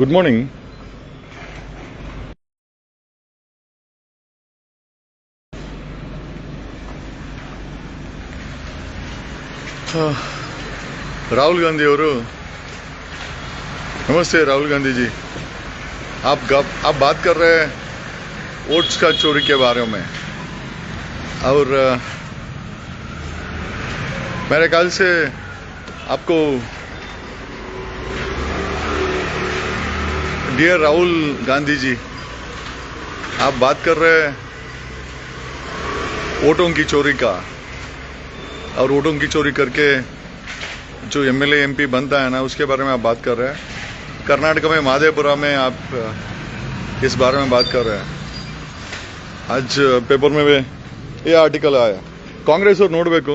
Good morning Rahul Gandhi और नमस्ते राहुल गांधी जी आप गप आप बात कर रहे हैं वोट्स का चोरी के बारे में और अ, मेरे ख्याल से आपको डियर राहुल गांधी जी आप बात कर रहे हैं वोटों की चोरी का और वोटों की चोरी करके जो एमएलए एमपी बनता है ना उसके बारे में आप बात कर रहे हैं कर्नाटक में माधेपुरा में आप अ, इस बारे में बात कर रहे हैं आज अ, पेपर में भी ये ಆರ್ಟಿಕಲ್ ಆಯ ಕಾಂಗ್ರೆಸ್ ಅವ್ರು ನೋಡಬೇಕು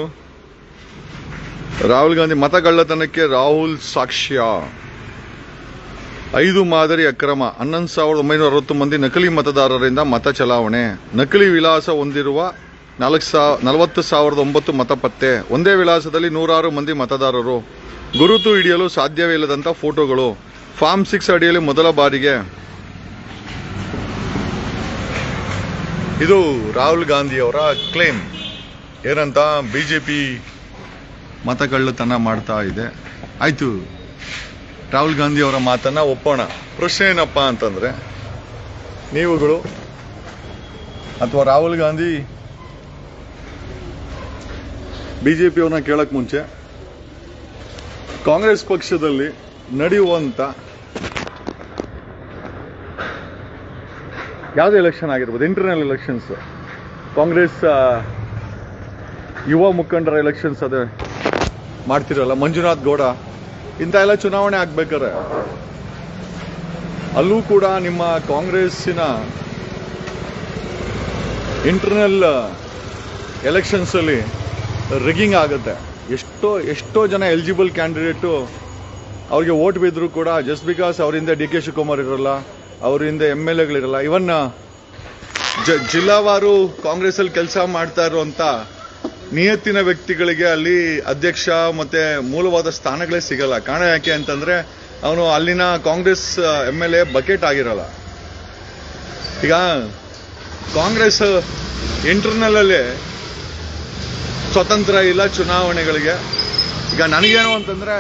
ರಾಹುಲ್ ಗಾಂಧಿ ಮತ ಕಳ್ಳತನಕ್ಕೆ ರಾಹುಲ್ ಸಾಕ್ಷ್ಯ ಐದು ಮಾದರಿ ಅಕ್ರಮ. ಹನ್ನೊಂದು ಸಾವಿರದ ಒಂಬೈನೂರ ಅರವತ್ತು ಮಂದಿ ನಕಲಿ ಮತದಾರರಿಂದ ಮತ ಚಲಾವಣೆ. ನಕಲಿ ವಿಳಾಸ ಹೊಂದಿರುವ ನಾಲ್ಕು ಸಾ, ನಲವತ್ತು ಸಾವಿರದ ಒಂಬತ್ತು ಮತ ಪತ್ತೆ ಒಂದೇ ವಿಳಾಸದಲ್ಲಿ ನೂರಾರು ಮಂದಿ ಮತದಾರರು. ಗುರುತು ಹಿಡಿಯಲು ಸಾಧ್ಯವೇ ಇಲ್ಲದಂಥ ಫೋಟೋಗಳು. ಫಾರ್ಮ್ ಸಿಕ್ಸ್ ಅಡಿಯಲ್ಲಿ ಮೊದಲ ಬಾರಿಗೆ. ಇದು ರಾಹುಲ್ ಗಾಂಧಿ ಅವರ ಕ್ಲೇಮ್. ಏನಂತ ಬಿ ಜೆ ಪಿ ಮತಕಳ್ಳತನ ಮಾಡ್ತಾ ಇದೆ. ಆಯ್ತು. ರಾಹುಲ್ ಗಾಂಧಿ ಅವರ ಮಾತನ್ನ ಒಪ್ಪೋಣ. ಪ್ರಶ್ನೆ ಏನಪ್ಪ ಅಂತಂದ್ರೆ, ನೀವುಗಳು ಅಥವಾ ರಾಹುಲ್ ಗಾಂಧಿ ಬಿಜೆಪಿ ಪಿಯವ್ರನ್ನ ಕೇಳಕ್ ಮುಂಚೆ ಕಾಂಗ್ರೆಸ್ ಪಕ್ಷದಲ್ಲಿ ನಡೆಯುವಂತ ಯಾವುದೇ ಎಲೆಕ್ಷನ್ ಆಗಿರ್ಬೋದು? ಇಂಟರ್ನಲ್ ಎಲೆಕ್ಷನ್ಸ್ ಕಾಂಗ್ರೆಸ್ ಯುವ ಮುಖಂಡರ ಎಲೆಕ್ಷನ್ಸ್ ಅದೇ ಮಾಡ್ತಿರಲ್ಲ. ಮಂಜುನಾಥ್ ಗೌಡ ಇಂಥ ಎಲ್ಲ ಚುನಾವಣೆ ಆಗ್ಬೇಕಾರೆ ಅಲ್ಲೂ ಕೂಡ ನಿಮ್ಮ ಕಾಂಗ್ರೆಸ್ಸಿನ ಇಂಟರ್ನಲ್ ಎಲೆಕ್ಷನ್ಸ್ ಅಲ್ಲಿ ರಿಗಿಂಗ್ ಆಗುತ್ತೆ. ಎಷ್ಟೋ ಎಷ್ಟೋ ಜನ ಎಲಿಜಿಬಲ್ ಕ್ಯಾಂಡಿಡೇಟು ಅವ್ರಿಗೆ ವೋಟ್ ಬಿದ್ದರೂ ಕೂಡ ಜಸ್ಟ್ ಬಿಕಾಸ್ ಅವರಿಂದ ಡಿ ಕೆ ಶಿವಕುಮಾರ್ ಇರಲ್ಲ, ಅವರಿಂದ ಎಂ ಎಲ್ ಎಗಳಿರಲ್ಲ ಇವನ್ ಜ- ಜಿಲ್ಲಾವಾರು ಕಾಂಗ್ರೆಸ್ ಅಲ್ಲಿ ಕೆಲಸ ಮಾಡ್ತಾ ಇರುವಂತ ನಿಯತ್ತಿನ ವ್ಯಕ್ತಿಗಳಿಗೆ ಅಲ್ಲಿ ಅಧ್ಯಕ್ಷ ಮತ್ತೆ ಮೂಲವಾದ ಸ್ಥಾನಗಳೇ ಸಿಗಲ್ಲ. ಕಾರಣ ಯಾಕೆ ಅಂತಂದ್ರೆ ಅವನು ಅಲ್ಲಿನ Congress M L A bucket ಆಗಿರಲ್ಲ. ಈಗ ಕಾಂಗ್ರೆಸ್ ಇಂಟರ್ನಲ್ ಅಲ್ಲಿ ಸ್ವತಂತ್ರ ಇಲ್ಲ ಚುನಾವಣೆಗಳಿಗೆ. ಈಗ ನನಗೇನು ಅಂತಂದ್ರೆ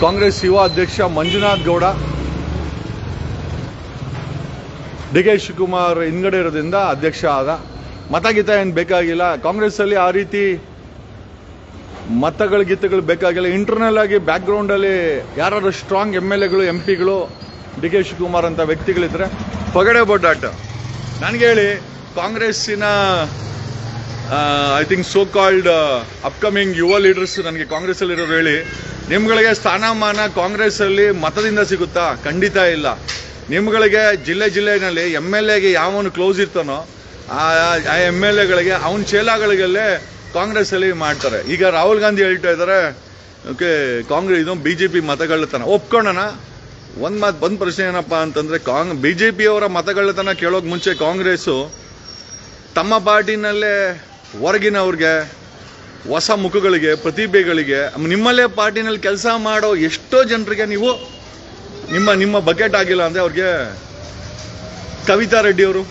ಕಾಂಗ್ರೆಸ್ ಯುವ ಅಧ್ಯಕ್ಷ ಮಂಜುನಾಥ್ ಗೌಡ, ಡಿ ಕೆ ಶಿವಕುಮಾರ್ ಹಿಂದ್ಗಡೆ ಇರೋದ್ರಿಂದ ಅಧ್ಯಕ್ಷ ಆದ. ಮತ ಗೀತ ಏನು ಬೇಕಾಗಿಲ್ಲ. ಕಾಂಗ್ರೆಸ್ ಅಲ್ಲಿ ಆ ರೀತಿ ಮತಗಳ ಗೀತಗಳು ಬೇಕಾಗಿಲ್ಲ. ಇಂಟರ್ನಲ್ ಆಗಿ ಬ್ಯಾಕ್ ಗ್ರೌಂಡ್ ಅಲ್ಲಿ ಯಾರು ಸ್ಟ್ರಾಂಗ್ ಎಂ ಎಲ್ ಎಗಳು ಎಂ ಪಿಗಳು ಡಿ ಕೆ ಶಿವಕುಮಾರ್ ಅಂತ ವ್ಯಕ್ತಿಗಳಿದ್ರೆ ಪಗಡೆ ಬೊಡ್ಡಾಟ ನನಗೆ ಹೇಳಿ, ಕಾಂಗ್ರೆಸ್ಸಿನ I think so called upcoming ಯುವ ಲೀಡರ್ಸ್ ನನಗೆ ಕಾಂಗ್ರೆಸ್ ಅಲ್ಲಿ ಇರೋರು ಹೇಳಿ, ನಿಮ್ಗಳಿಗೆ ಸ್ಥಾನಮಾನ ಕಾಂಗ್ರೆಸ್ ಅಲ್ಲಿ ಮತದಿಂದ ಸಿಗುತ್ತಾ? ಖಂಡಿತ ಇಲ್ಲ. ನಿಮ್ಗಳಿಗೆ ಜಿಲ್ಲೆ ಜಿಲ್ಲೆನಲ್ಲಿ ಎಂ ಎಲ್ ಎಗೆ ಯಾವನು ಕ್ಲೋಸ್ ಇರ್ತಾನೋ ಆ ಎಂ ಎಲ್ ಎಗಳಿಗೆ, ಅವನ ಚೇಲಾಗಳಿಗೆಲ್ಲೇ ಕಾಂಗ್ರೆಸ್ ಅಲ್ಲಿ ಮಾಡ್ತಾರೆ. ಈಗ ರಾಹುಲ್ ಗಾಂಧಿ ಹೇಳ್ತಾ ಇದ್ದಾರೆ ಓಕೆ, ಕಾಂಗ್ರೆಸ್ ಇದು ಬಿಜೆಪಿ ಮತಗಳ್ಳತನ. ಒಪ್ಕೊಳ್ಳೋಣ ಒಂದು ಮಾತು ಬಂದ ಪ್ರಶ್ನೆ ಏನಪ್ಪ ಅಂತಂದ್ರೆ, ಕಾಂಗ್ ಬಿಜೆಪಿ ಅವರ ಮತಗಳ್ಳತನ ಕೇಳೋಕೆ ಮುಂಚೆ ಕಾಂಗ್ರೆಸ್ಸು ತಮ್ಮ ಪಾರ್ಟಿನಲ್ಲೇ ಹೊರಗಿನವ್ರಿಗೆ, ಹೊಸ ಮುಖಗಳಿಗೆ, ಪ್ರತಿಭೆಗಳಿಗೆ, ನಿಮ್ಮಲ್ಲೇ ಪಾರ್ಟಿನಲ್ಲಿ ಕೆಲಸ ಮಾಡೋ ಎಷ್ಟೋ ಜನರಿಗೆ ನೀವು ನಿಮ್ಮ ನಿಮ್ಮ ಬಕೆಟ್ ಆಗಿಲ್ಲ ಅಂದ್ರೆ ಅವ್ರಿಗೆ ಕವಿತಾ ರೆಡ್ಡಿ ಅವರು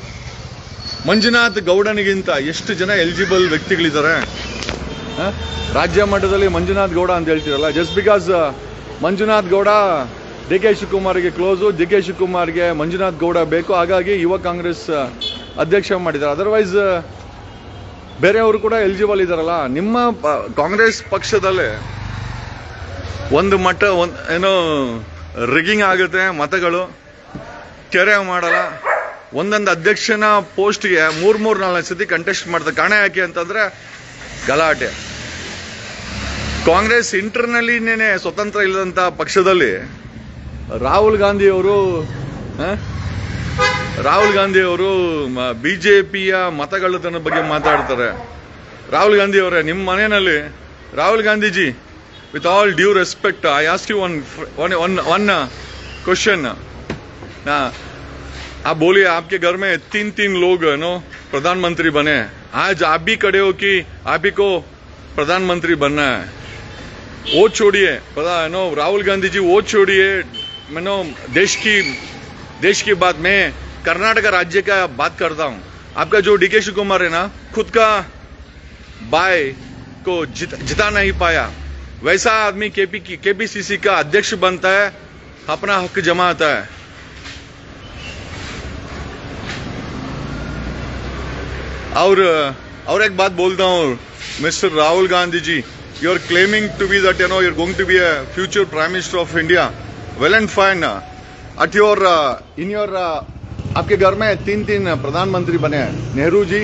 ಮಂಜುನಾಥ್ ಗೌಡನಿಗಿಂತ ಎಷ್ಟು ಜನ ಎಲಿಜಿಬಲ್ ವ್ಯಕ್ತಿಗಳಿದ್ದಾರೆ? ರಾಜ್ಯ ಮಟ್ಟದಲ್ಲಿ ಮಂಜುನಾಥ್ ಗೌಡ ಅಂತ ಹೇಳ್ತೀರಲ್ಲ just because Manjunath Gowda, D K ಶಿವಕುಮಾರ್ಗೆ close D K ಶಿವಕುಮಾರ್ಗೆ ಮಂಜುನಾಥ್ ಗೌಡ ಬೇಕು, ಹಾಗಾಗಿ ಯುವ ಕಾಂಗ್ರೆಸ್ ಅಧ್ಯಕ್ಷ ಮಾಡಿದ್ದಾರೆ. ಅದರ್ವೈಸ್ ಬೇರೆಯವರು ಕೂಡ ಎಲಿಜಿಬಲ್ ಇದ್ದಾರಲ್ಲ. ನಿಮ್ಮ ಕಾಂಗ್ರೆಸ್ ಪಕ್ಷದಲ್ಲೇ ಒಂದು ಮಟ್ಟ ಒಂದು, ಏನೋ ರಿಗಿಂಗ್ ಆಗುತ್ತೆ ಮತಗಳು, ಕೆರೆ ಮಾಡಲ್ಲ. ಒಂದೊಂದು ಅಧ್ಯಕ್ಷನ ಪೋಸ್ಟ್ಗೆ ಮೂರು ಮೂರು ನಾಲ್ಕು ಸತಿ ಕಂಟೆಸ್ಟ್ ಮಾಡ್ತಾರೆ ಕಾರಣ ಯಾಕೆ ಅಂತಂದರೆ ಗಲಾಟೆ. ಕಾಂಗ್ರೆಸ್ ಇಂಟರ್ನಲ್ಲಿನೇ ಸ್ವತಂತ್ರ ಇಲ್ಲದಂಥ ಪಕ್ಷದಲ್ಲಿ ರಾಹುಲ್ ಗಾಂಧಿಯವರು ರಾಹುಲ್ ಗಾಂಧಿಯವರು ಬಿ ಜೆ ಪಿಯ ಮತಗಳತನ ಬಗ್ಗೆ ಮಾತಾಡ್ತಾರೆ. ರಾಹುಲ್ ಗಾಂಧಿ ಅವರೇ ನಿಮ್ಮ ಮನೆಯಲ್ಲಿ, Rahul Gandhiji with all due respect I ask you one one one question आप बोलिए आपके घर में तीन तीन लोग नो प्रधानमंत्री बने आज आप भी खड़े हो कि आप ही को प्रधानमंत्री बनना है। वो छोड़िए। पता है नो राहुल गांधी जी वो छोड़िए। मैं नो देश की देश की बात मैं कर्नाटक राज्य का बात करता हूँ। आपका जो डी के शिव कुमार है ना खुद का बाय को जित, जिता नहीं पाया। वैसा आदमी केपी केपीसीसी का अध्यक्ष बनता है अपना हक जमाता है। और और एक बात बोलता हूँ mister Rahul Gandhi ji you are claiming to be that you know you are going to be a future prime minister of India well and fine at your in your आपके घर में तीन तीन प्रधानमंत्री बने हैं नेहरू जी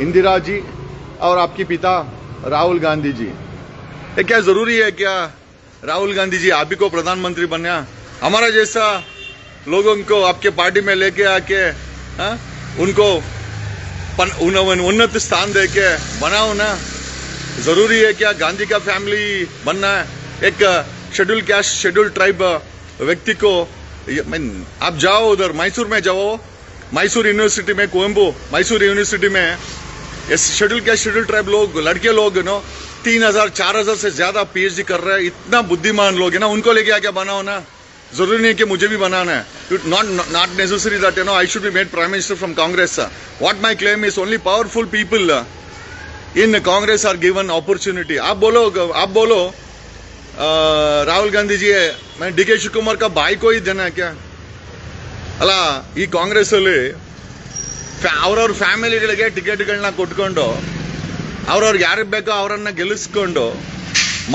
इंदिरा जी और आपके पिता राहुल गांधी जी। ये क्या ज़रूरी है क्या राहुल गांधी जी आप ही को प्रधानमंत्री बनना हमारा जैसा लोगों को आपके पार्टी में लेके आके हाँ, उनको उन्नत स्थान दे के बनाओ ना। ज़रूरी है क्या गांधी का फैमिली बनना है? एक शेड्यूल कैस्ट शेड्यूल ट्राइब व्यक्ति को मैं- आप जाओ उधर मैसूर में जाओ। मैसूर यूनिवर्सिटी में कोयम्बो मैसूर यूनिवर्सिटी में शेड्यूल कैस्ट शेड्यूल ट्राइब लोग, लड़के लोग नो तीन हज़ार, चार हज़ार से ज़्यादा पीएचडी कर रहे हैं। इतना बुद्धिमान लोग है ना, उनको लेके आके बनाओ ना। ज़रूरी नहीं है कि मुझे भी बनाना है। not not necessary that you know I should be made prime minister from Congress what my claim is only powerful people in Congress are given opportunity आप बोलो आप बोलो अ, राहुल गांधी जी मैं डी के शिवकुमार का भाई को ही देना है क्या ಅಲ್ಲ ಈ ಕಾಂಗ್ರೆಸ್ ಅಲ್ಲಿ ಅವ್ರವ್ರ ಫ್ಯಾಮಿಲಿಗಳಿಗೆ ಟಿಕೆಟ್ಗಳನ್ನ ಕೊಟ್ಕೊಂಡು ಅವ್ರವ್ರಿಗೆ ಯಾರಿಗೆ ಬೇಕೋ ಅವರನ್ನ ಗೆಲ್ಲಿಸ್ಕೊಂಡು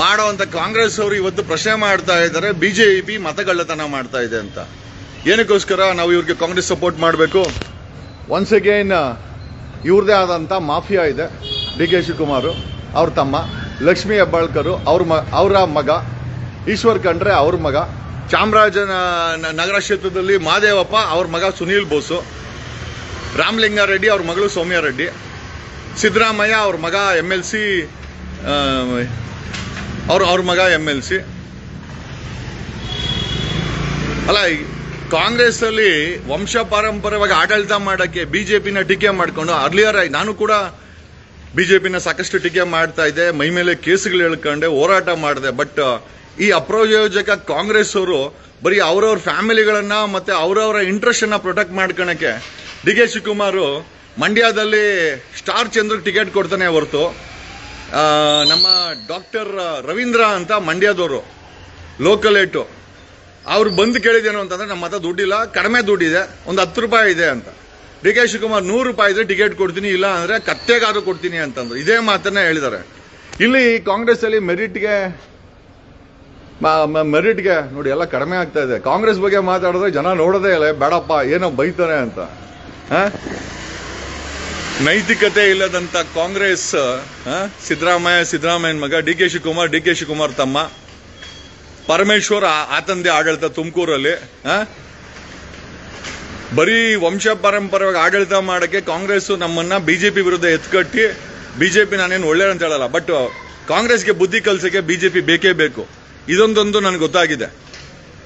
ಮಾಡೋವಂಥ ಕಾಂಗ್ರೆಸ್ ಅವರು ಇವತ್ತು ಪ್ರಶ್ನೆ ಮಾಡ್ತಾ ಇದ್ದಾರೆ ಬಿಜೆಪಿ ಮತಗಳ್ಳತನ ಮಾಡ್ತಾ ಇದೆ ಅಂತ ಏನಕ್ಕೋಸ್ಕರ ನಾವು ಇವ್ರಿಗೆ ಕಾಂಗ್ರೆಸ್ ಸಪೋರ್ಟ್ ಮಾಡಬೇಕು? ಒನ್ಸ್ ಅಗೇನ್ ಇವ್ರದೇ ಆದಂಥ ಮಾಫಿಯಾ ಇದೆ. ಡಿ ಕೆ ಶಿವಕುಮಾರ್, ಅವ್ರ ತಮ್ಮ, ಲಕ್ಷ್ಮೀ ಹೆಬ್ಬಾಳ್ಕರ್, ಅವ್ರ ಮ, ಅವರ ಮಗ, ಈಶ್ವರ್ ಖಂಡ್ರೆ ಅವ್ರ ಮಗ, ಚಾಮರಾಜನ ನಗರ ಕ್ಷೇತ್ರದಲ್ಲಿ ಮಾದೇವಪ್ಪ, ಅವ್ರ ಮಗ ಸುನೀಲ್ ಬೋಸು, ರಾಮಲಿಂಗಾರೆಡ್ಡಿ ಅವ್ರ ಮಗಳು ಸೌಮ್ಯ ರೆಡ್ಡಿ ಸಿದ್ದರಾಮಯ್ಯ ಅವ್ರ ಮಗ ಎಂ ಎಲ್ ಸಿ ಅವ್ರ ಅವ್ರ ಮಗ ಎಂ ಎಲ್ ಸಿ. ಅಲ್ಲ ಕಾಂಗ್ರೆಸ್ ಅಲ್ಲಿ ವಂಶ ಪಾರಂಪರ್ಯವಾಗಿ ಆಡಳಿತ ಮಾಡಕ್ಕೆ ಬಿಜೆಪಿನ ಟೀಕೆ ಮಾಡ್ಕೊಂಡು ಅರ್ಲಿಯರ್ ನಾನು ಕೂಡ ಬಿಜೆಪಿನ ಸಾಕಷ್ಟು ಟೀಕೆ ಮಾಡ್ತಾ ಇದ್ದೆ. ಮೈ ಮೇಲೆ ಕೇಸುಗಳು ಹೇಳ್ಕೊಂಡೆ, ಹೋರಾಟ ಮಾಡಿದೆ. ಬಟ್ ಈ ಅಪ್ರಯೋಜಕ ಕಾಂಗ್ರೆಸ್ ಅವರು ಬರೀ ಅವರವ್ರ ಫ್ಯಾಮಿಲಿಗಳನ್ನ ಮತ್ತೆ ಅವರವರ ಇಂಟ್ರೆಸ್ಟ್ ಅನ್ನ ಪ್ರೊಟೆಕ್ಟ್ ಮಾಡ್ಕೊಳಕ್ಕೆ ಡಿ ಕೆ ಶಿವಕುಮಾರ್ ಮಂಡ್ಯದಲ್ಲಿ ಸ್ಟಾರ್ ಚಂದ್ರ ಟಿಕೆಟ್ ಕೊಡ್ತಾನೆ ಹೊರತು. ನಮ್ಮ ಡಾಕ್ಟರ್ ರವೀಂದ್ರ ಅಂತ ಮಂಡ್ಯದವರು ಲೋಕಲ್ ಏಟು ಅವ್ರು ಬಂದು ಕೇಳಿದೇನು ಅಂತಂದ್ರೆ, ನಮ್ಮ ಹತ್ರ ದುಡ್ಡಿಲ್ಲ, ಕಡಿಮೆ ದುಡ್ಡಿದೆ, ಒಂದು ಹತ್ತು ರೂಪಾಯಿ ಇದೆ ಅಂತ. ಡಿ ಕೆ ಶಿವಕುಮಾರ್, ನೂರು ರೂಪಾಯಿ ಇದ್ರೆ ಟಿಕೆಟ್ ಕೊಡ್ತೀನಿ, ಇಲ್ಲ ಅಂದ್ರೆ ಕತ್ತೆಗಾದ್ರೂ ಕೊಡ್ತೀನಿ ಅಂತಂದ್ರು. ಇದೇ ಮಾತನ್ನ ಹೇಳಿದ್ದಾರೆ. ಇಲ್ಲಿ ಕಾಂಗ್ರೆಸ್ ಅಲ್ಲಿ ಮೆರಿಟ್ಗೆ ಮೆರಿಟ್ಗೆ ನೋಡಿ, ಎಲ್ಲ ಕಡಿಮೆ ಆಗ್ತಾ ಇದೆ. ಕಾಂಗ್ರೆಸ್ ಬಗ್ಗೆ ಮಾತಾಡಿದ್ರೆ ಜನ ನೋಡೋದೇ ಇಲ್ಲ ಬೇಡಪ್ಪ, ಏನೋ ಬೈತಾರೆ ಅಂತ? ನೈತಿಕತೆ ಇಲ್ಲದಂತ ಕಾಂಗ್ರೆಸ್? ಸಿದ್ದರಾಮಯ್ಯ, ಸಿದ್ದರಾಮಯ್ಯನ ಮಗ, D K Shivakumar, D K Shivakumar ತಮ್ಮ. ಪರಮೇಶ್ವರ್ ಆತಂದೆ ಆಡಳಿತ ತುಮಕೂರಲ್ಲಿ? ಬರೀ ವಂಶ ಪರಂಪರೆಯಾಗಿ ಆಡಳಿತ ಮಾಡಕ್ಕೆ ಕಾಂಗ್ರೆಸ್ ನಮ್ಮನ್ನ ಬಿಜೆಪಿ ವಿರುದ್ಧ ಎತ್ಕಟ್ಟಿ, ಬಿಜೆಪಿ ನಾನೇನು ಒಳ್ಳೆಯ ಅಂತ ಹೇಳಲ್ಲ ಬಟ್ ಕಾಂಗ್ರೆಸ್ಗೆ ಬುದ್ಧಿ ಕಲ್ಸಕ್ಕೆ ಬಿಜೆಪಿ ಬೇಕೇ ಬೇಕು. ಇದೊಂದೊಂದು ನನಗೆ ಗೊತ್ತಾಗಿದೆ.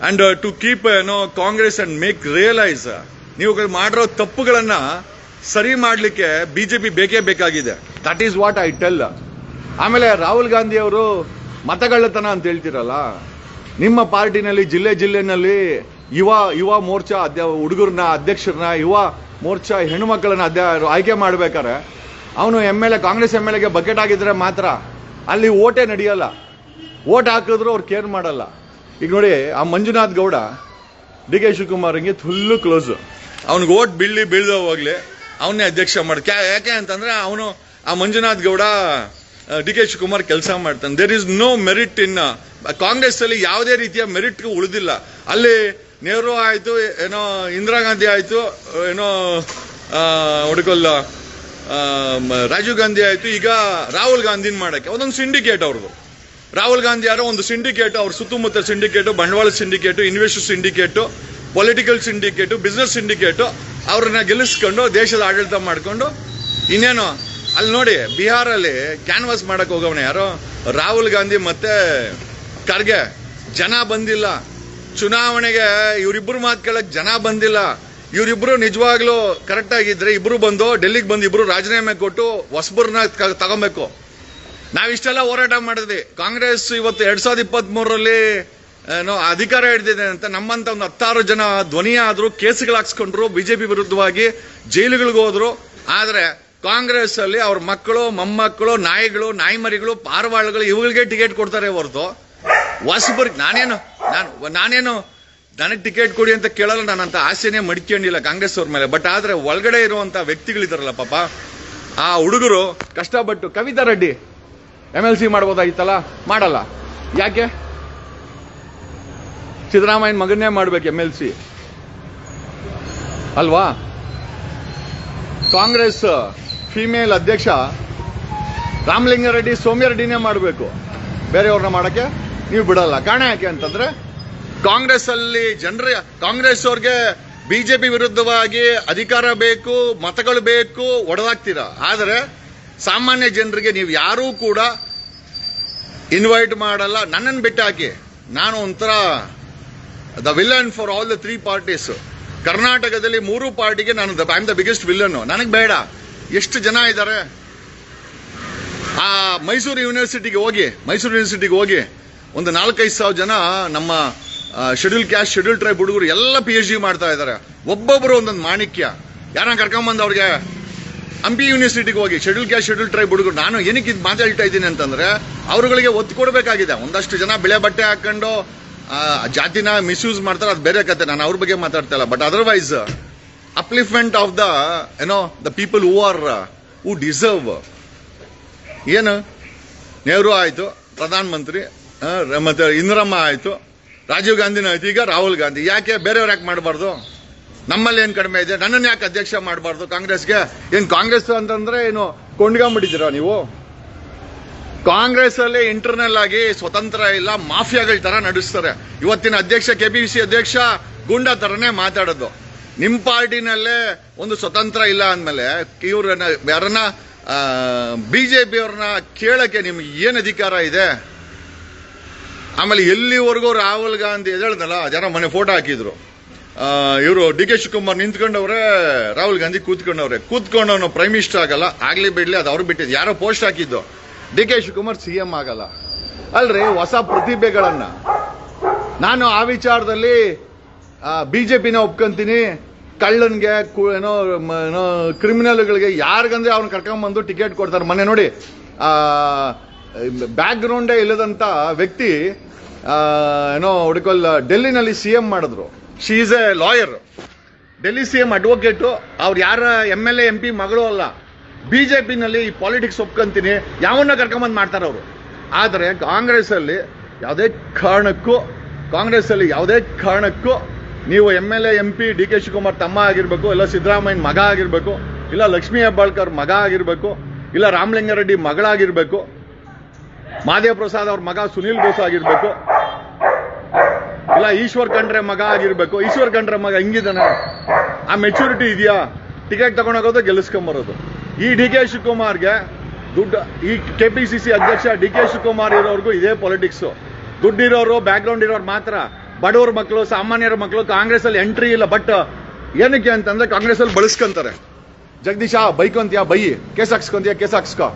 ಅಂಡ್ ಟು ಕೀಪ್ ಏನೋ ಕಾಂಗ್ರೆಸ್ ಅಂಡ್ ಮೇಕ್ ರಿಯಲೈಸ್ ನೀವು ಮಾಡಿರೋ ತಪ್ಪುಗಳನ್ನ ಸರಿ ಮಾಡಲಿಕ್ಕೆ ಬಿಜೆಪಿ ಬೇಕೇ ಬೇಕಾಗಿದೆ. That is what I tell ಆಮೇಲೆ ರಾಹುಲ್ ಗಾಂಧಿ ಅವರು ಮತಗಳ್ಳತನ ಅಂತ ಹೇಳ್ತಿರಲ್ಲ ನಿಮ್ಮ ಪಾರ್ಟಿನಲ್ಲಿ, ಜಿಲ್ಲೆ ಜಿಲ್ಲೆನಲ್ಲಿ ಯುವ ಯುವ ಮೋರ್ಚಾ ಅಧ್ಯ ಹುಡುಗರನ್ನ, ಅಧ್ಯಕ್ಷರನ್ನ, ಯುವ ಮೋರ್ಚಾ ಹೆಣ್ಣು ಮಕ್ಕಳನ್ನ ಅಧ್ಯ ಆಯ್ಕೆ ಮಾಡ್ಬೇಕಾರೆ ಅವನು M L A, Congress M L ಎಗೆ ಬಕೆಟ್ ಆಗಿದ್ರೆ ಮಾತ್ರ ಅಲ್ಲಿ ಓಟೇ ನಡೆಯಲ್ಲ. ಓಟ್ ಹಾಕಿದ್ರು ಅವ್ರು ಕೇರ್ ಮಾಡಲ್ಲ. ಈಗ ನೋಡಿ, ಆ ಮಂಜುನಾಥ್ ಗೌಡ, ಡಿ ಕೆ ಶಿವಕುಮಾರ್ಗೆ ಫುಲ್ಲು ಕ್ಲೋಸ್. ಅವ್ನಿಗೆ ಓಟ್ ಬೀಳಿ ಬೀಳ್ದ ಹೋಗ್ಲಿ ಅವನ್ನೇ ಅಧ್ಯಕ್ಷ ಮಾಡಿ ಯಾಕೆ ಅಂತಂದ್ರೆ ಅವನು ಆ ಮಂಜುನಾಥ್ ಗೌಡ ಡಿ ಕೆ ಶಿವಕುಮಾರ್ ಕೆಲಸ ಮಾಡ್ತಾನೆ. There is no merit in Congress ಅಲ್ಲಿ ಯಾವುದೇ ರೀತಿಯ ಮೆರಿಟ್ ಉಳಿದಿಲ್ಲ. ಅಲ್ಲಿ ನೆಹರು ಆಯಿತು, ಏನೋ ಇಂದಿರಾ ಗಾಂಧಿ ಆಯಿತು, ಏನೋ ಹುಡುಕಲ್ಲ ರಾಜೀವ್ ಗಾಂಧಿ ಆಯಿತು, ಈಗ ರಾಹುಲ್ ಗಾಂಧಿನ ಮಾಡಕ್ಕೆ. ಒಂದೊಂದು ಸಿಂಡಿಕೇಟ್ ಅವ್ರದ್ದು. ರಾಹುಲ್ ಗಾಂಧಿ ಯಾರೋ ಒಂದು ಸಿಂಡಿಕೇಟ್, ಅವ್ರ ಸುತ್ತಮುತ್ತ ಸಿಂಡಿಕೇಟ್, ಬಂಡವಾಳ syndicate, investor syndicate, political syndicate, business syndicate, ಅವ್ರನ್ನ ಗೆಲ್ಲಿಸ್ಕೊಂಡು ದೇಶದ ಆಡಳಿತ ಮಾಡಿಕೊಂಡು, ಇನ್ನೇನು, ಅಲ್ಲಿ ನೋಡಿ, ಬಿಹಾರಲ್ಲಿ ಕ್ಯಾನ್ವಾಸ್ ಮಾಡಕ್ ಹೋಗವನೇ ಯಾರೋ ರಾಹುಲ್ ಗಾಂಧಿ ಮತ್ತೆ ಖರ್ಗೆ, ಜನ ಬಂದಿಲ್ಲ. ಚುನಾವಣೆಗೆ ಇವರಿಬ್ಬರು ಮಾತು ಕೇಳಕ್ ಜನ ಬಂದಿಲ್ಲ. ಇವರಿಬ್ರು ನಿಜವಾಗ್ಲೂ ಕರೆಕ್ಟ್ ಆಗಿದ್ರೆ ಇಬ್ರು ಬಂದು ಡೆಲ್ಲಿಗೆ ಬಂದು ಇಬ್ರು ರಾಜೀನಾಮೆ ಕೊಟ್ಟು ಹೊಸಬ್ರನ್ನ ತಗೊಬೇಕು. ನಾವಿಷ್ಟೆಲ್ಲ ಹೋರಾಟ ಮಾಡಿದ್ವಿ. ಕಾಂಗ್ರೆಸ್ ಇವತ್ತು ಎರಡ್ ಸಾವಿರದ ಇಪ್ಪತ್ತ್ ಮೂರರಲ್ಲಿ ಏನೋ, ಅಧಿಕಾರ ಹಿಡಿದಿದೆ ಅಂತ ನಮ್ಮಂತ ಒಂದು ಹತ್ತಾರು ಜನ ಆದ್ರು ಕೇಸುಗಳು ಹಾಕ್ಸ್ಕೊಂಡ್ರು, ಬಿಜೆಪಿ ವಿರುದ್ಧವಾಗಿ ಜೈಲುಗಳಿಗೆ ಹೋದ್ರು. ಆದ್ರೆ ಕಾಂಗ್ರೆಸ್ ಅಲ್ಲಿ ಅವ್ರ ಮಕ್ಕಳು, ಮೊಮ್ಮಕ್ಕಳು, ನಾಯಿಗಳು, ನಾಯಿಮರಿಗಳು, ಪಾರವಾಳಗಳು ಇವುಗಳಿಗೆ ಟಿಕೆಟ್ ಕೊಡ್ತಾರೆ ಹೊರತು. ಹೊಸಬರಿಗೆ ನಾನೇನು, ನಾನು ನಾನೇನು, ನನಗೆ ಟಿಕೆಟ್ ಕೊಡಿ ಅಂತ ಕೇಳಲ್ಲ, ನಾನು ಅಂತ ಆಸೆನೇ ಮಡಿಕೊಂಡಿಲ್ಲ ಕಾಂಗ್ರೆಸ್ ಅವ್ರ ಮೇಲೆ. ಬಟ್ ಆದ್ರೆ ಒಳಗಡೆ ಇರುವಂಥ ವ್ಯಕ್ತಿಗಳಿದಾರಲ್ಲ ಪಾಪ, ಆ ಹುಡುಗರು ಕಷ್ಟಪಟ್ಟು Kavitha Reddy M L C ಮಾಡ್ಬೋದಾಗಿತ್ತಲ್ಲ? ಮಾಡಲ್ಲ. ಯಾಕೆ? ಸಿದ್ದರಾಮಯ್ಯನ ಮಗನ್ನೇ ಮಾಡ್ಬೇಕು ಎಂ ಎಲ್ ಸಿ ಅಲ್ವಾ? ಕಾಂಗ್ರೆಸ್ ಫಿಮೇಲ್ ಅಧ್ಯಕ್ಷ ರಾಮಲಿಂಗಾರೆಡ್ಡಿ ಸೋಮ್ಯಾರೆಡ್ಡಿನೇ ಮಾಡಬೇಕು. ಬೇರೆಯವ್ರನ್ನ ಮಾಡಕ್ಕೆ? ನೀವು ಬಿಡಲ್ಲ. ಕಾರಣ ಯಾಕೆ ಅಂತಂದ್ರೆ ಕಾಂಗ್ರೆಸ್ ಅಲ್ಲಿ ಜನರ ಕಾಂಗ್ರೆಸ್ ಅವ್ರಿಗೆ ಬಿಜೆಪಿ ವಿರುದ್ಧವಾಗಿ ಅಧಿಕಾರ ಬೇಕು, ಮತಗಳು ಬೇಕು, ಒಡೆದಾಗ್ತೀರಾ. ಆದರೆ ಸಾಮಾನ್ಯ ಜನರಿಗೆ ನೀವು ಯಾರೂ ಕೂಡ ಇನ್ವೈಟ್ ಮಾಡಲ್ಲ. ನನ್ನನ್ನು ಬಿಟ್ಟು ಹಾಕಿ ನಾನು ಒಂಥರ the villain for all the three parties ಕರ್ನಾಟಕದಲ್ಲಿ ಮೂರು ಪಾರ್ಟಿಗೆ ನಾನು I am the biggest villain ನನಗೆ ಬೇಡ. ಎಷ್ಟು ಜನ ಇದ್ದಾರೆ ಆ ಮೈಸೂರು ಯೂನಿವರ್ಸಿಟಿಗೆ ಹೋಗಿ, ಮೈಸೂರು ಯೂನಿವರ್ಸಿಟಿಗೆ ಹೋಗಿ ಒಂದು ನಾಲ್ಕೈದು ಸಾವಿರ ಜನ ನಮ್ಮ ಶೆಡ್ಯೂಲ್ ಕ್ಯಾಸ್ಟ್ ಶೆಡ್ಯೂಲ್ ಟ್ರೈಬ್ ಹುಡುಗರು ಎಲ್ಲ ಪಿ ಎಚ್ ಡಿ ಮಾಡ್ತಾ ಇದ್ದಾರೆ. ಒಬ್ಬೊಬ್ಬರು ಒಂದೊಂದು ಮಾಣಿಕ್ಯ. ಯಾರನ್ನ ಕರ್ಕೊಂಬಂದು ಅವ್ರಿಗೆ ಹಂಪಿ ಯೂನಿವರ್ಸಿಟಿಗೆ ಹೋಗಿ ಶೆಡ್ಯೂಲ್ ಕ್ಯಾಸ್ಟ್ ಶೆಡ್ಯೂಲ್ ಟ್ರೈಬ್ ಹುಡುಗರು ನಾನು ಏನಕ್ಕೆ ಇದು ಮಾತಾಡ್ತಾ ಇದ್ದೀನಿ ಅಂತಂದ್ರೆ ಅವರುಗಳಿಗೆ ಒತ್ತು ಕೊಡಬೇಕಾಗಿದೆ. ಒಂದಷ್ಟು ಜನ ಬೆಳೆ ಬಟ್ಟೆ ಹಾಕೊಂಡು ಜಾತಿನ ಮಿಸ್ಯೂಸ್ ಮಾಡ್ತಾರೆ ಅದು ಬೇರೆ ಕತೆ. ನಾನು ಅವ್ರ ಬಗ್ಗೆ ಮಾತಾಡ್ತಾ ಇಲ್ಲ. But otherwise upliftment of the ಏನೋ the people who are who deserve ಏನು? ನೆಹರು ಆಯಿತು. ಪ್ರಧಾನ ಮಂತ್ರಿ ಆ, ಮತ್ತೆ ಇಂದ್ರಮ್ಮ ಆಯ್ತು. ರಾಜೀವ್ ಗಾಂಧಿನೂ ಆಯ್ತು. ಈಗ ರಾಹುಲ್ ಗಾಂಧಿ. ಯಾಕೆ ಬೇರೆಯವ್ರು ಯಾಕೆ ಮಾಡಬಾರ್ದು? ನಮ್ಮಲ್ಲಿ ಏನು ಕಡಿಮೆ ಇದೆ? ನನ್ನನ್ನು ಯಾಕೆ ಅಧ್ಯಕ್ಷ ಮಾಡಬಾರ್ದು? ಕಾಂಗ್ರೆಸ್ಗೆ ಏನು ಕಾಂಗ್ರೆಸ್ ಅಂತಂದ್ರೆ ಏನು ಕೊಂಡ್ಕೊಂಬಿಟ್ಟಿದ್ದೀರಾ ನೀವು? ಕಾಂಗ್ರೆಸ್ ಅಲ್ಲಿ ಇಂಟರ್ನಲ್ ಆಗಿ ಸ್ವತಂತ್ರ ಇಲ್ಲ, ಮಾಫಿಯಾಗಳ ತರ ನಡೆಸ್ತಾರೆ. ಇವತ್ತಿನ ಅಧ್ಯಕ್ಷ ಕೆ ಪಿ ಸಿ ಅಧ್ಯಕ್ಷ ಗುಂಡಾ ತರನೇ ಮಾತಾಡೋದು. ನಿಮ್ಮ ಪಾರ್ಟಿನಲ್ಲೇ ಒಂದು ಸ್ವತಂತ್ರ ಇಲ್ಲ ಅಂದಮೇಲೆ ಇವ್ರನ್ನ, ಯಾರನ್ನ ಬಿ ಜೆ ಪಿಯವ್ರನ್ನ ಕೇಳಕ್ಕೆ ನಿಮ್ಗೆ ಏನು ಅಧಿಕಾರ ಇದೆ? ಆಮೇಲೆ ಎಲ್ಲಿವರೆಗೂ ರಾಹುಲ್ ಗಾಂಧಿ ಹೇಳ್ದಲ್ಲ, ಜನ ಮನೆ ಫೋಟೋ ಹಾಕಿದ್ರು. ಇವರು ಡಿ ಕೆ ಶಿವಕುಮಾರ್ ನಿಂತ್ಕೊಂಡವ್ರೆ, ರಾಹುಲ್ ಗಾಂಧಿ ಕೂತ್ಕೊಂಡವ್ರೆ. ಕೂತ್ಕೊಂಡವನು ಪ್ರೈಮ್ ಮಿನಿಸ್ಟರ್ ಆಗಲ್ಲ, ಆಗ್ಲಿ ಬಿಡ್ಲಿ, ಅದು ಅವ್ರು ಬಿಟ್ಟಿದ್ದು. ಯಾರೋ ಪೋಸ್ಟ್ ಹಾಕಿದ್ದು. ಡಿ ಕೆ ಶಿವಕುಮಾರ್ ಸಿಎಂ ಆಗಲ್ಲ. ಅಲ್ರಿ, ಹೊಸ ಪ್ರತಿಭೆಗಳನ್ನ. ನಾನು ಆ ವಿಚಾರದಲ್ಲಿ ಬಿಜೆಪಿನ ಒಪ್ಕೊಂತೀನಿ. ಕಳ್ಳನ್ಗೆ ಏನೋ ಏನೋ ಕ್ರಿಮಿನಲ್ಗಳಿಗೆ ಯಾರಿಗಂದ್ರೆ ಅವ್ನು ಕರ್ಕೊಂಬಂದು ಟಿಕೆಟ್ ಕೊಡ್ತಾರೆ. ಮೊನ್ನೆ ನೋಡಿ ಬ್ಯಾಕ್ ಗ್ರೌಂಡೇ ಇಲ್ಲದಂತ ವ್ಯಕ್ತಿ ಏನೋ ಹುಡುಕಲ್, ಡೆಲ್ಲಿನಲ್ಲಿ ಸಿ ಎಂ ಮಾಡಿದ್ರು. She is a lawyer Delhi C M advocate ಅವ್ರು ಯಾರ M L A M P ಮಗಳು ಅಲ್ಲ. ಬಿಜೆಪಿನಲ್ಲಿ ಈ ಪಾಲಿಟಿಕ್ಸ್ ಒಪ್ಕೊಂತೀನಿ. ಯಾವನ್ನ ಕರ್ಕೊಂಬಂದು ಮಾಡ್ತಾರೆ ಅವರು. ಆದರೆ ಕಾಂಗ್ರೆಸ್ ಅಲ್ಲಿ ಯಾವುದೇ ಕಾರಣಕ್ಕೂ ಕಾಂಗ್ರೆಸ್ ಅಲ್ಲಿ ಯಾವುದೇ ಕಾರಣಕ್ಕೂ ನೀವು M L A M P D K Shivakumar ತಮ್ಮ ಆಗಿರಬೇಕು, ಇಲ್ಲ ಸಿದ್ದರಾಮಯ್ಯನ ಮಗ ಆಗಿರಬೇಕು, ಇಲ್ಲ ಲಕ್ಷ್ಮೀ ಹೆಬ್ಬಾಳ್ಕರ್ ಮಗ ಆಗಿರಬೇಕು, ಇಲ್ಲ ರಾಮಲಿಂಗಾರೆಡ್ಡಿ ಮಗಳಾಗಿರ್ಬೇಕು ಮಾದೇವ್ ಪ್ರಸಾದ್ ಅವ್ರ ಮಗ ಸುನೀಲ್ ಬೋಸ್ ಆಗಿರ್ಬೇಕು. ಇಲ್ಲ, ಈಶ್ವರ್ ಖಂಡ್ರೆ ಮಗ ಆಗಿರ್ಬೇಕು. ಈಶ್ವರ್ ಖಂಡ್ರೆ ಮಗ ಹೆಂಗಿದಾನೆ ಆ ಮೆಚುರಿಟಿ ಇದೆಯಾ? ಟಿಕೆಟ್ ತಗೊಂಡೋಗೋದು ಗೆಲ್ಲಿಸ್ಕೊಂಬರೋದು. ಈ ಡಿ ಕೆ ಶಿವಕುಮಾರ್ಗೆ ದುಡ್ಡು, ಈ ಕೆ ಪಿ ಸಿ ಸಿ ಅಧ್ಯಕ್ಷ ಡಿ ಕೆ ಶಿವಕುಮಾರ್ ಇರೋರ್ಗೂ ಇದೇ ಪಾಲಿಟಿಕ್ಸ್ ದುಡ್ಡಿರೋರು ಬ್ಯಾಕ್ಗ್ರೌಂಡ್ ಇರೋರು ಮಾತ್ರ. ಬಡವ್ರ ಮಕ್ಕಳು ಸಾಮಾನ್ಯರ ಮಕ್ಕಳು ಕಾಂಗ್ರೆಸ್ ಅಲ್ಲಿ ಎಂಟ್ರಿ ಇಲ್ಲ. ಬಟ್ ಏನಕ್ಕೆ ಅಂತಂದ್ರೆ ಕಾಂಗ್ರೆಸ್ ಅಲ್ಲಿ ಬಳಸ್ಕೊಂತಾರೆ. ಜಗದೀಶ, ಬೈಕೊಂತೀಯ? ಬೈ. ಕೇಸ್ ಹಾಕ್ಸ್ಕೊಂತೀಯ? ಕೇಸ್ ಹಾಕ್ಸ್ಕೊ.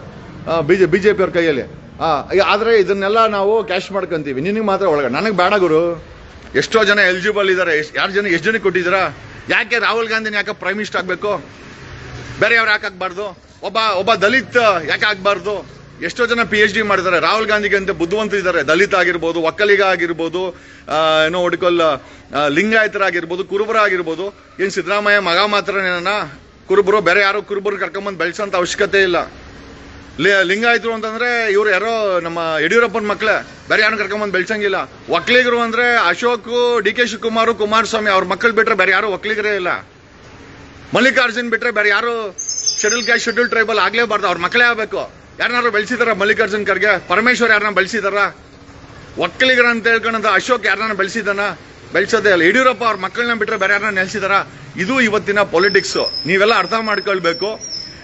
ಬಿಜೆ ಬಿಜೆಪಿ ಅವ್ರ ಕೈಯಲ್ಲಿ. ಆದ್ರೆ ಇದನ್ನೆಲ್ಲ ನಾವು ಕ್ಯಾಶ್ ಮಾಡ್ಕೊಂತೀವಿ. ನಿನಗೆ ಮಾತ್ರ ಒಳಗಡೆ ನನಗೆ ಬೇಡ ಗುರು. ಎಷ್ಟೋ ಜನ ಎಲಿಜಿಬಲ್ ಇದ್ದಾರೆ ಯಾರು ಜನ ಎಷ್ಟು ಜನಕ್ಕೆ ಕೊಟ್ಟಿದ್ದೀರಾ? ಯಾಕೆ ರಾಹುಲ್ ಗಾಂಧಿನ ಯಾಕೆ ಪ್ರೈಮ್ ಮಿನಿಸ್ಟರ್ ಆಗಬೇಕು? ಬೇರೆ ಯಾರು ಯಾಕೆ ಆಗಬಾರ್ದು? ಒಬ್ಬ ಒಬ್ಬ ದಲಿತ್ ಯಾಕೆ ಆಗಬಾರ್ದು? ಎಷ್ಟೋ ಜನ ಪಿ ಎಚ್ ಡಿ ಮಾಡಿದ್ದಾರೆ. ರಾಹುಲ್ ಗಾಂಧಿಗೆ ಅಂತ ಬುದ್ಧಿವಂತ ಇದ್ದಾರೆ ದಲಿತ ಆಗಿರ್ಬೋದು, ಒಕ್ಕಲಿಗ ಆಗಿರ್ಬೋದು ಏನೋ ಹುಡುಕಲ್ ಲಿಂಗಾಯತರಾಗಿರ್ಬೋದು ಕುರುಬರ ಆಗಿರ್ಬೋದು. ಏನು ಸಿದ್ದರಾಮಯ್ಯ ಮಗ ಮಾತ್ರ ಕುರುಬರು, ಬೇರೆ ಯಾರೋ ಕುರುಬರು ಕರ್ಕೊಂಬಂದು ಬೆಳೆಸೋಂಥ ಅವಶ್ಯಕತೆ ಇಲ್ಲ. ಲಿಂಗಾಯತರು ಅಂತಂದ್ರೆ ಇವ್ರು ಯಾರೋ ನಮ್ಮ ಯಡಿಯೂರಪ್ಪನ ಮಕ್ಳೇ. ಬೇರೆ ಯಾರು ಕರ್ಕೊಂಬಂದು ಬೆಳ್ಸಂಗಿಲ್ಲ. ಒಕ್ಕಲಿಗರು ಅಂದ್ರೆ ಅಶೋಕ್, ಡಿ ಕೆ ಶಿವಕುಮಾರ್, ಕುಮಾರಸ್ವಾಮಿ ಅವ್ರ ಮಕ್ಕಳು ಬಿಟ್ರೆ ಬೇರೆ ಯಾರು ಒಕ್ಕಲಿಗರೇ ಇಲ್ಲ. ಮಲ್ಲಿಕಾರ್ಜುನ್ ಬಿಟ್ರೆ ಬೇರೆ ಯಾರು ಶೆಡ್ಯೂಲ್ ಕ್ಯಾಸ್ಟ್ ಶೆಡ್ಯೂಲ್ ಟ್ರೈಬಲ್ ಆಗ್ಲೇಬಾರ್ದು. ಅವ್ರ ಮಕ್ಕಳೇ ಆಗ್ಬೇಕು. ಯಾರನ್ನಾರು ಬೆಳೆಸಿದಾರ ಮಲ್ಲಿಕಾರ್ಜುನ್ ಖರ್ಗೆ? ಪರಮೇಶ್ವರ್ ಯಾರನ್ನ ಬೆಳೆಸಿದಾರ? ಒಕ್ಕಲಿಗರ ಅಂತ ಹೇಳ್ಕೊಂಡಂತ ಅಶೋಕ್ ಯಾರನ್ನ ಬೆಳೆಸಿದಾನ? ಬೆಳೆಸೋದೇ ಇಲ್ಲ. ಯಡಿಯೂರಪ್ಪ ಅವ್ರ ಮಕ್ಕಳನ್ನ ಬಿಟ್ರೆ ಬೇರೆ ಯಾರನ್ನ ನೆಲೆಸಿದಾರ? ಇದು ಇವತ್ತಿನ ಪೊಲಿಟಿಕ್ಸ್. ನೀವೆಲ್ಲ ಅರ್ಥ ಮಾಡ್ಕೊಳ್ಬೇಕು.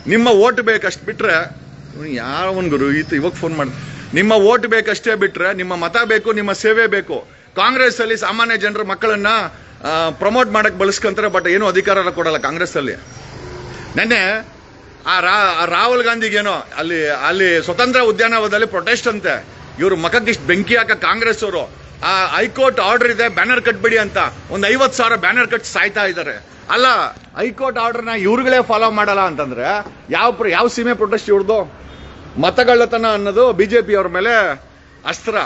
ನಿಮ್ಮ ಓಟ್ ಬೇಕಷ್ಟು ಬಿಟ್ರೆ ಯಾರ ಒಂದು ಗುರು ಈತ ಇವಾಗ ಫೋನ್ ಮಾಡಿ ನಿಮ್ಮ ಓಟ್ ಬೇಕಷ್ಟೇ ಬಿಟ್ರೆ, ನಿಮ್ಮ ಮತ ಬೇಕು, ನಿಮ್ಮ ಸೇವೆ ಬೇಕು. ಕಾಂಗ್ರೆಸ್ ಅಲ್ಲಿ ಸಾಮಾನ್ಯ ಜನರ ಮಕ್ಕಳನ್ನ ಪ್ರಮೋಟ್ ಮಾಡಕ್ ಬಳಸ್ಕೊಂತಾರೆ ಬಟ್ ಏನು ಅಧಿಕಾರ ಕೊಡಲ್ಲ ಕಾಂಗ್ರೆಸ್ ಅಲ್ಲಿ ನೆನ್ನೆ ಆ ರಾ- ರಾಹುಲ್ ಗಾಂಧಿಗೇನೋ, ಅಲ್ಲಿ ಅಲ್ಲಿ ಸ್ವತಂತ್ರ ಉದ್ಯಾನವನದಲ್ಲಿ ಪ್ರೊಟೆಸ್ಟ್ ಅಂತೆ. ಇವರು ಮಖಕ್ಕೆ ಇಷ್ಟು ಬೆಂಕಿ ಹಾಕ ಕಾಂಗ್ರೆಸ್ ಅವರು. ಆ ಹೈಕೋರ್ಟ್ ಆರ್ಡರ್ ಇದೆ, ಬ್ಯಾನರ್ ಕಟ್ಬಿಡಿ ಅಂತ. ಒಂದು ಐವತ್ತು ಸಾವಿರ ಬ್ಯಾನರ್ ಕಟ್ ಸಾಯ್ತಾ ಇದ್ದಾರೆ ಅಲ್ಲ, ಹೈಕೋರ್ಟ್ ಆರ್ಡರ್ನ ಇವ್ರುಗಳೇ ಫಾಲೋ ಮಾಡಲ್ಲ ಅಂತಂದ್ರೆ ಯಾವ ಯಾವ ಸೀಮೆ ಪ್ರೊಟೆಸ್ಟ್ ಇವ್ರದ್ದು ಮತಗಳ್ಳತನ ಅನ್ನೋದು ಬಿಜೆಪಿ ಪಿಯವ್ರ ಮೇಲೆ ಅಸ್ತ್ರ.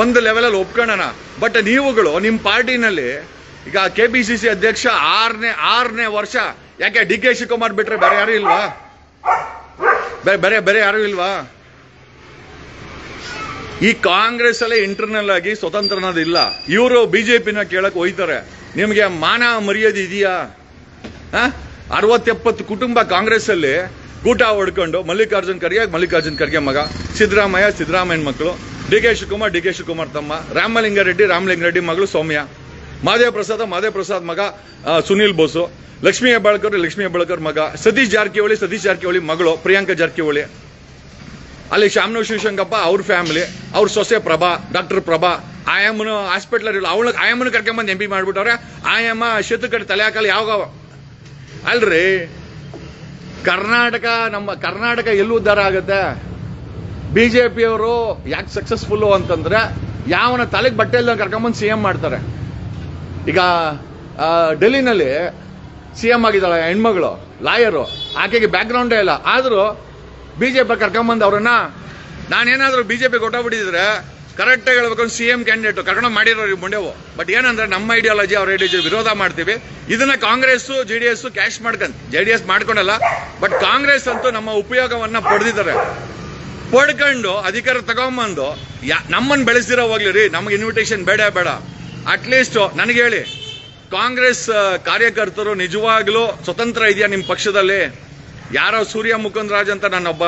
ಒಂದು ಲೆವೆಲಲ್ಲಿ ಒಪ್ಕೊಳ್ಳೋಣ ಬಟ್ ನೀವುಗಳು ನಿಮ್ಮ ಪಾರ್ಟಿನಲ್ಲಿ ಈಗ ಕೆ ಪಿ ಸಿ ಸಿ ಅಧ್ಯಕ್ಷ ಆರನೇ ಆರನೇ ವರ್ಷ. ಯಾಕೆ ಡಿ ಕೆ ಶಿವಕುಮಾರ್ ಬಿಟ್ರೆ ಬೇರೆ ಯಾರು ಇಲ್ವಾ? ಬೇರೆ ಬೇರೆ ಬೇರೆ ಯಾರು ಇಲ್ವಾ? ಈ ಕಾಂಗ್ರೆಸ್ ಅಲ್ಲೇ ಇಂಟರ್ನಲ್ ಆಗಿ ಸ್ವತಂತ್ರ ಅನ್ನೋದಿಲ್ಲ ಇವರು ಬಿ ಇವರು ಬಿಜೆಪಿನ ಕೇಳಕ್ ಹೋಯ್ತಾರೆ ನಿಮಗೆ ಮಾನ ಮರ್ಯಾದೆ ಇದೆಯಾ? ಅರವತ್ತೆಪ್ಪತ್ತು ಕುಟುಂಬ ಕಾಂಗ್ರೆಸ್ ಅಲ್ಲಿ ಕೂಟ ಹೊಡ್ಕೊಂಡು ಮಲ್ಲಿಕಾರ್ಜುನ್ ಖರ್ಗೆ ಮಲ್ಲಿಕಾರ್ಜುನ್ ಖರ್ಗೆ ಮಗ, ಸಿದ್ದರಾಮಯ್ಯ, ಸಿದ್ದರಾಮಯ್ಯನ ಮಕ್ಕಳು, D K Shivakumar, D K Shivakumar ತಮ್ಮ ರಾಮಲಿಂಗಾರೆಡ್ಡಿ ರಾಮಲಿಂಗಾರೆಡ್ಡಿ ಮಗಳು ಸೌಮ್ಯ, ಮಾದೇವ ಪ್ರಸಾದ್ ಮಾದೇವ ಪ್ರಸಾದ್ ಮಗ ಸುನೀಲ್ ಬೋಸು, ಲಕ್ಷ್ಮೀ ಹೆಬ್ಬಾಳ್ಕರ್ ಲಕ್ಷ್ಮೀ ಹೆಬ್ಬಾಳ್ಕರ್ ಮಗ, ಸತೀಶ್ ಜಾರಕಿಹೊಳಿ ಸತೀಶ್ ಜಾರಕಿಹೊಳಿ ಮಗಳು, ಪ್ರಿಯಾಂಕಾ ಜಾರಕಿಹೊಳಿ. ಅಲ್ಲಿ ಶಾಮನು ಶಿವಶಂಕಪ್ಪ, ಅವ್ರ ಫ್ಯಾಮಿಲಿ ಅವ್ರ ಸೊಸೆ ಪ್ರಭಾ ಡಾಕ್ಟರ್ ಪ್ರಭಾ ಆಯಮ್ಮನ ಹಾಸ್ಪಿಟ್ಲ್ ಇಲ್ಲ. ಅವಳ ಆಯಮ್ಮನ ಕರ್ಕೊಂಬಂದು ಎಂ ಪಿ ಮಾಡ್ಬಿಟ್ಟವ್ರೆ. ಆಯಮ್ಮ ಶತ್ರು ಕಡೆ ತಲೆ ಹಾಕಲ್ಲ, ಯಾವಾಗ? ಅಲ್ರಿ? ಕರ್ನಾಟಕ ನಮ್ಮ ಕರ್ನಾಟಕ ಎಲ್ಲಿ ಉದ್ಧಾರ ಆಗುತ್ತೆ? ಬಿಜೆಪಿಯವರು ಯಾಕೆ ಸಕ್ಸಸ್ಫುಲ್ಲು ಅಂತಂದ್ರೆ ಯಾವನ ತಲೆಗೆ ಬಟ್ಟೆ ಇಲ್ಲ ಕರ್ಕೊಂಬಂದು ಸಿ ಎಂ ಮಾಡ್ತಾರೆ. ಈಗ ಡೆಲ್ಲಿನಲ್ಲಿ ಸಿ ಎಂ ಆಗಿದ್ದಾಳೆ ಹೆಣ್ಮಗಳು ಲಾಯರು ಆಕೆಗೆ ಬ್ಯಾಕ್ಗ್ರೌಂಡೇ ಇಲ್ಲ. ಆದರೂ ಬಿಜೆಪಿ ಕರ್ಕೊಂಬಂದು ಅವ್ರನ್ನ, ನಾನೇನಾದ್ರೂ ಬಿಜೆಪಿ ಕೊಟ್ಟೋಗ್ಬಿಟ್ಟಿದ್ರೆ ಕರೆಕ್ಟಾಗಿ ಹೇಳ್ಬೇಕು ಸಿ ಎಂ ಕ್ಯಾಂಡಿಡೇಟ್ ಕರ್ಕೊಂಡು ಮಾಡಿರೋರು ಮುಂಡೆವು. ಬಟ್ ಏನಂದ್ರೆ ನಮ್ಮ ಐಡಿಯಾಲಜಿ ಅವ್ರ ಐಡಿಯಾಲಜಿ ವಿರೋಧ ಮಾಡ್ತೀವಿ. ಇದನ್ನ Congress J D S cash ಮಾಡ್ಕಂತ J D S ಮಾಡ್ಕೊಂಡಲ್ಲ ಬಟ್ ಕಾಂಗ್ರೆಸ್ ಅಂತೂ ನಮ್ಮ ಉಪಯೋಗವನ್ನ ಪಡೆದಿದ್ದಾರೆ. ಪಡ್ಕೊಂಡು ಅಧಿಕಾರ ತಗೊಂಬಂದು ನಮ್ಮನ್ನು ಬೆಳೆಸಿರೋ ಹೋಗ್ಲಿ ರೀ, ನಮಗೆ ಇನ್ವಿಟೇಷನ್ ಬೇಡ ಬೇಡ. ಅಟ್ಲೀಸ್ಟ್ ನನಗೆ ಹೇಳಿ, ಕಾಂಗ್ರೆಸ್ ಕಾರ್ಯಕರ್ತರು ನಿಜವಾಗ್ಲೂ ಸ್ವತಂತ್ರ ಇದೆಯಾ ನಿಮ್ಮ ಪಕ್ಷದಲ್ಲಿ? ಯಾರೋ ಸೂರ್ಯ ಮುಕುಂದ್ ರಾಜ್ ಅಂತ ನನ್ನೊಬ್ಬ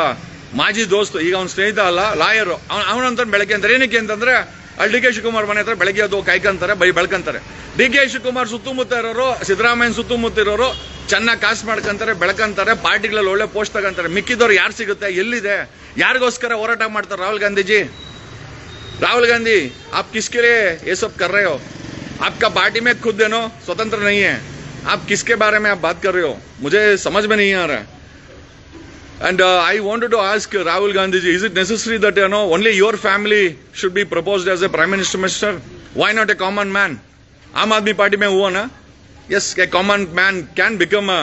ಮಾಜಿ ದೋಸ್ತು ಈಗ ಅವ್ನ ಸ್ನೇಹಿತ ಅಲ್ಲ ಲಾಯರು ಅವ್ನು ಅವನಂತ ಬೆಳಗ್ಗೆ ಅಂತಾರೆ ಏನಕ್ಕೆ ಅಂತಂದ್ರೆ ಅಲ್ಲಿ ಡಿ ಕೆ ಶಿವಕುಮಾರ್ ಮನೆ ಹತ್ರ ಬೆಳಗ್ಗೆ ಅದು ಕಾಯ್ಕಂತಾರೆ ಬೈ ಬೆಳ್ಕಂತಾರೆ ಡಿ ಕೆ ಶಿವಕುಮಾರ್ ಸುತ್ತಮುತ್ತ ಇರೋರು ಸಿದ್ದರಾಮಯ್ಯ ಸುತ್ತಮುತ್ತ ಇರೋರು ಚೆನ್ನಾಗಿ ಕಾಸು ಮಾಡ್ಕೊಂತಾರೆ ಬೆಳಕಂತಾರೆ ಪಾರ್ಟಿಗಳಲ್ಲಿ ಒಳ್ಳೆ ಪೋಸ್ಟ್ ತಗೊಂತಾರೆ ಮಿಕ್ಕಿದವ್ರು ಯಾರು ಸಿಗುತ್ತೆ ಎಲ್ಲಿದೆ ಯಾರಿಗೋಸ್ಕರ ಹೋರಾಟ ಮಾಡ್ತಾರೆ ರಾಹುಲ್ ಗಾಂಧೀಜಿ राहुल गांधी आप किसके लिए ये सब कर रहे हो आपका पार्टी में खुद है नो स्वतंत्र नहीं है आप किसके बारे में आप बात कर रहे हो मुझे समझ में नहीं आ रहा and uh, i wanted to ask uh, rahul gandhi ji is it necessary that you know only your family should be proposed as a prime minister minister why not a common man aam aadmi party mein hua na yes a common man can become a,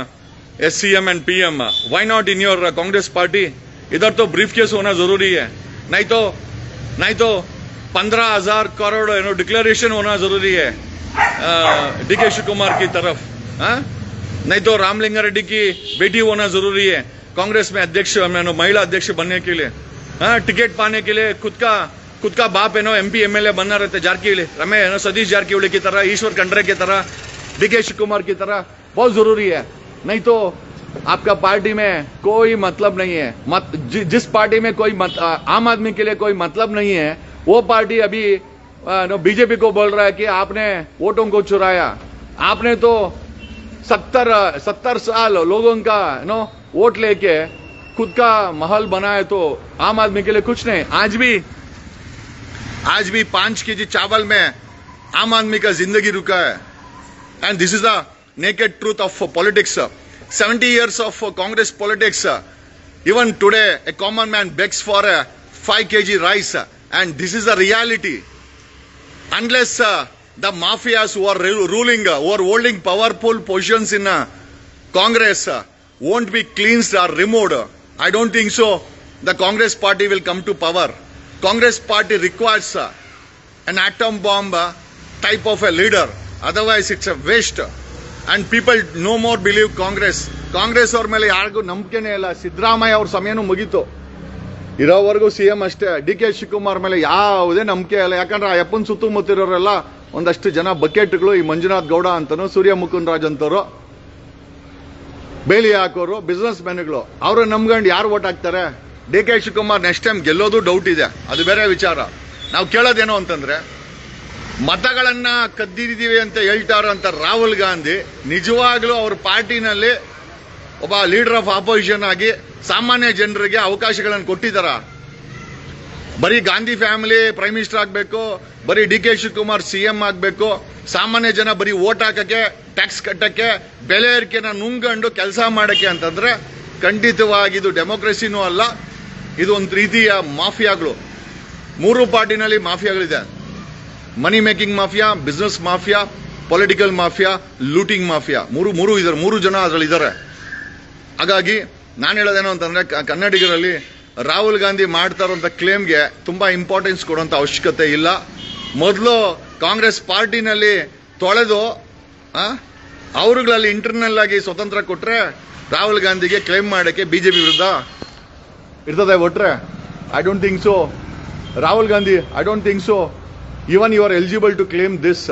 a cm and pm why not in your uh, congress party इधर तो brief case होना ज़रूरी है नहीं तो नहीं तो पंद्रह हज़ार करोड़ यू नो डिक्लेरेशन होना ज़रूरी है डी के शिव कुमार की तरफ़ हाँ? नहीं तो रामलिंगा रेड्डी की बेटी होना ज़रूरी है कांग्रेस में अध्यक्ष मैंने महिला अध्यक्ष बनने के लिए। हाँ टिकट पाने के लिए खुद का खुद का बाप है no M P M L A बनना रहते जारकीहोली रमे है ना सतीश जारकीहोली की तरह ईश्वर खंडरे की तरह डी कुमार की तरह। बहुत ज़रूरी है। नहीं तो आपका पार्टी में कोई मतलब नहीं है। मत जि, जिस पार्टी में कोई मत, आम आदमी के लिए कोई मतलब नहीं है वो पार्टी अभी बीजेपी को बोल रहा है कि आपने वोटों को चुराया। आपने तो सत्तर सत्तर साल लोगों का नो वोट लेके खुद का माहौल बनाए तो आम आदमी के लिए कुछ नहीं। आज भी आज भी पाँच के जी चावल में आम आदमी का ज़िंदगी रुका है। And this is the naked truth of politics seventy years of Congress politics even today a common man begs for a five K G rice and this is the reality unless the mafia ruling over holding powerful position in Congress won't be cleansed or removed, uh, I don't think so. The Congress party will come to power. Congress party requires uh, an atom bomb uh, type of a leader. Otherwise, it's a waste. And people no more believe Congress. Congress ಅವ್ರ ಮೇಲೆ ಯಾರಿಗೂ ನಂಬಿಕೆನೇ ಇಲ್ಲ ಸಿದ್ದರಾಮಯ್ಯ ಅವ್ರ ಸಮಯನೂ ಮುಗೀತು ಇರೋವರೆಗೂ C M ಅಷ್ಟೇ D K Shivakumar ಮೇಲೆ ಯಾವುದೇ ನಂಬಿಕೆ ಇಲ್ಲ ಯಾಕಂದ್ರೆ ಆ ಯಪ್ಪನ್ ಸುತ್ತಮುತ್ತಿರೋರೆಲ್ಲ ಒಂದಷ್ಟು ಜನ ಬಕೆಟ್ಗಳು ಈ ಮಂಜುನಾಥ್ ಗೌಡ ಅಂತನು ಸೂರ್ಯ ಮುಕುಂದ್ ರಾಜ್ ಅಂತವರು ಬೇಲಿ ಹಾಕೋರು ಬಿಸ್ನೆಸ್ ಮ್ಯಾನ್ಗಳು ಅವರು ನಂಬ್ಕೊಂಡು ಯಾರು ಓಟ್ ಹಾಕ್ತಾರೆ? D K Shivakumar next time ಗೆಲ್ಲೋದು ಡೌಟ್ ಇದೆ. ಅದು ಬೇರೆ ವಿಚಾರ. ನಾವು ಕೇಳೋದೇನು ಅಂತಂದ್ರೆ, ಮತಗಳನ್ನು ಕದ್ದಿದ್ದೀವಿ ಅಂತ ಹೇಳ್ತಾರಂತ ರಾಹುಲ್ ಗಾಂಧಿ ನಿಜವಾಗ್ಲೂ ಅವ್ರ ಪಾರ್ಟಿನಲ್ಲಿ ಒಬ್ಬ ಲೀಡರ್ ಆಫ್ ಆಪೋಸಿಷನ್ ಆಗಿ ಸಾಮಾನ್ಯ ಜನರಿಗೆ ಅವಕಾಶಗಳನ್ನು ಕೊಟ್ಟಿದ್ದಾರ? ಬರೀ ಗಾಂಧಿ ಫ್ಯಾಮಿಲಿ ಪ್ರೈಮ್ ಮಿನಿಸ್ಟರ್ ಆಗಬೇಕು, ಬರೀ D K Shivakumar C M ಆಗಬೇಕು. ಸಾಮಾನ್ಯ ಜನ ಬರೀ ಓಟ್ ಹಾಕಕ್ಕೆ ಟ್ಯಾಕ್ಸ್ ಕಟ್ಟಕ್ಕೆ, ಬೆಲೆ ಏರಿಕೆನ ನುಂಗಂಡು ಕೆಲಸ ಮಾಡಕ್ಕೆ ಅಂತಂದ್ರೆ ಖಂಡಿತವಾಗಿ ಇದು ಡೆಮೋಕ್ರಸಿನೂ ಅಲ್ಲ, ಇದು ಒಂದು ರೀತಿಯ ಮಾಫಿಯಾಗಳು. ಮೂರು ಪಾರ್ಟಿನಲ್ಲಿ ಮಾಫಿಯಾಗಳಿದೆ. Money making mafia business mafia political mafia looting mafia. ಮೂರು ಮೂರು ಇದ್ದಾರೆ, ಮೂರು ಜನ ಅದರಲ್ಲಿ ಇದ್ದಾರೆ. ಹಾಗಾಗಿ ನಾನು ಹೇಳೋದೇನು ಅಂತಂದ್ರೆ ಕನ್ನಡಿಗರಲ್ಲಿ ರಾಹುಲ್ ಗಾಂಧಿ ಮಾಡ್ತಾ ಇರುವಂತ ಕ್ಲೇಮ್ಗೆ ತುಂಬಾ ಇಂಪಾರ್ಟೆನ್ಸ್ ಕೊಡುವಂತ ಅವಶ್ಯಕತೆ ಇಲ್ಲ. ಮೊದಲು ಕಾಂಗ್ರೆಸ್ ಪಾರ್ಟಿನಲ್ಲಿ ತೊಳೆದು ಅವರುಗಳಲ್ಲಿ ಇಂಟರ್ನಲ್ ಆಗಿ ಸ್ವತಂತ್ರ ಕೊಟ್ರೆ ರಾಹುಲ್ ಗಾಂಧಿಗೆ ಕ್ಲೇಮ್ ಮಾಡಕ್ಕೆ ಬಿಜೆಪಿ ವಿರುದ್ಧ ಇರ್ತದೆ ಒಟ್ರೆ? I don't think so Rahul Gandhi I don't think so even you are eligible to claim this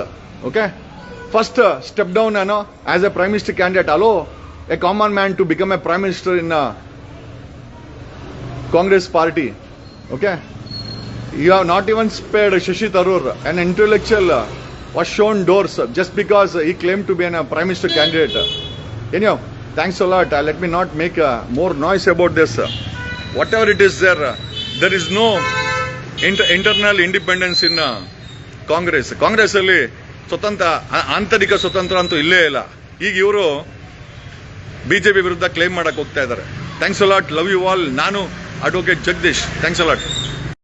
okay first step down ನಾನು as a prime minister candidate allow a common man to become a prime minister in Congress party okay you have not even spared Shashi Tharoor an intellectual was shown doors just because ಈ claim to be claimed to be candidate a prime minister candidate. Anyhow, thanks a lot. More let me not make ever more noise about this. Is uh, inter- internal independence in uh, Congress Congress ಅಲ್ಲಿ ಸ್ವತಂತ್ರ ಆಂತರಿಕ ಸ್ವತಂತ್ರ ಅಂತೂ ಇಲ್ಲೇ ಇಲ್ಲ ಈಗ ಇವರು BJP ವಿರುದ್ಧ ಕ್ಲೇಮ್ ಮಾಡಕ್ಕೆ ಹೋಗ್ತಾ ಇದ್ದಾರೆ thanks a lot love you all ನಾನು Advocate Jagdish. Thanks a lot.